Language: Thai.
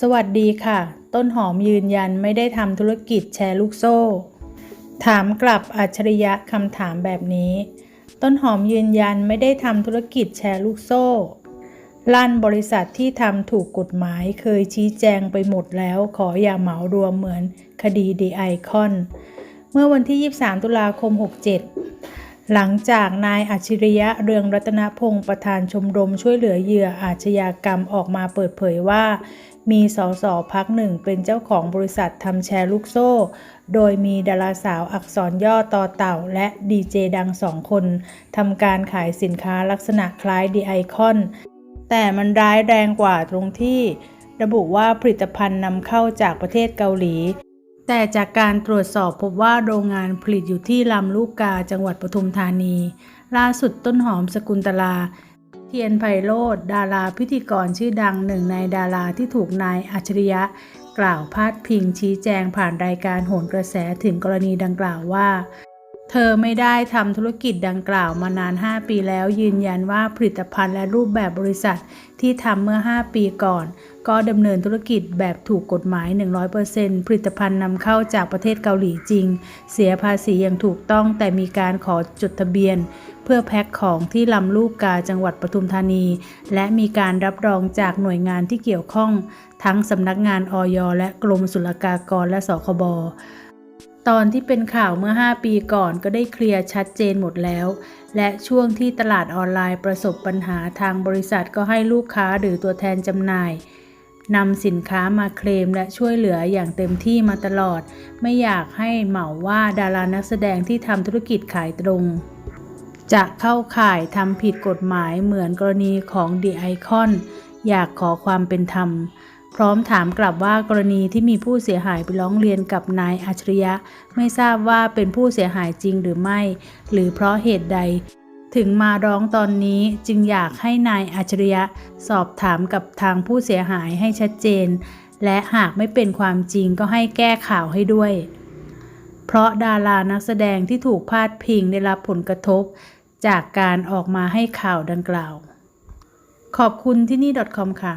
สวัสดีค่ะ ต้นหอมยืนยันไม่ได้ทำธุรกิจแชร์ลูกโซ่ ถามกลับอัจฉริยะคำถามแบบนี้ ต้นหอมยืนยันไม่ได้ทำธุรกิจแชร์ลูกโซ่ ลั่นบริษัทที่ทำถูกกฎหมายเคยชี้แจงไปหมดแล้วขออย่าเหมารวมเหมือนคดีดีไอคอน เมื่อวันที่ 23 ตุลาคม 67 หลังจากนายอัจฉริยะเรืองรัตนพงศ์ประธานชมรมช่วยเหลือเหยื่ออาชญากรรมออกมาเปิดเผยว่า มีสสพักหนึ่งเป็นเจ้าของบริษัททำแชร์ลูกโซ่ โดยมีดาราสาวอักษรย่อต่อเต่าและดีเจดังสองคนทำการขายสินค้าลักษณะคล้ายดีไอคอน แต่มันร้ายแรงกว่าตรงที่ ระบุว่าผลิตภัณฑ์นำเข้าจากประเทศเกาหลี แต่จากการตรวจสอบพบว่าโรงงานผลิตอยู่ที่ลำลูกกาจังหวัดปทุมธานี ล่าสุดต้นหอมสกุลตลา เทียนไพโรธดาราพิธีกรชื่อดังหนึ่งในดาราที่ถูกนายอัจฉริยะ กล่าวพาดพิงชี้แจงผ่านรายการโหนกระแสถึงกรณีดังกล่าวว่า เธอไม่ได้ทำธุรกิจดังกล่าวมานาน 5 ปีแล้วยืนยันว่าผลิตภัณฑ์และรูปแบบบริษัทที่ทำเมื่อ 5 ปีก่อน ก็ดำเนินธุรกิจแบบถูกกฎหมาย 100%ผลิตภัณฑ์นำเข้าจากประเทศเกาหลีจริง เสียภาษีอย่างถูกต้องแต่มีการขอจดทะเบียน เพื่อแพ็คของที่ลำลูกกาจังหวัดปทุมธานี และมีการรับรองจากหน่วยงานที่เกี่ยวข้อง ทั้งสำนักงานออยและกรมศุลกากรและสคบ ตอนที่เป็นข่าวเมื่อ 5 ปีก่อนก็ได้เคลียร์ชัดเจนหมดแล้ว และช่วงที่ตลาดออนไลน์ประสบปัญหาทางบริษัทก็ให้ลูกค้าหรือตัวแทนจำหน่ายนำสินค้ามาเคลมและช่วยเหลืออย่างเต็มที่มาตลอด ไม่อยากให้เหมาว่าดารานักแสดงที่ทำธุรกิจขายตรง จะเข้าข่ายทำผิดกฎหมายเหมือนกรณีของดีไอคอนอยากขอความเป็นธรรม พร้อมถามกลับว่ากรณีที่มีผู้เสียหายไปร้องเรียนกับนายอัจฉริยะ ไม่ทราบว่าเป็นผู้เสียหายจริงหรือไม่ หรือเพราะเหตุใด ถึงมาร้องตอนนี้จึงอยากให้นายอัจฉริยะ สอบถามกับทางผู้เสียหายให้ชัดเจน และหากไม่เป็นความจริงก็ให้แก้ข่าวให้ด้วย เพราะดารานักแสดงที่ถูกพาดพิงได้รับผลกระทบ จากการออกมาให้ข่าวดังกล่าว ขอบคุณที่นี่ .com ค่ะ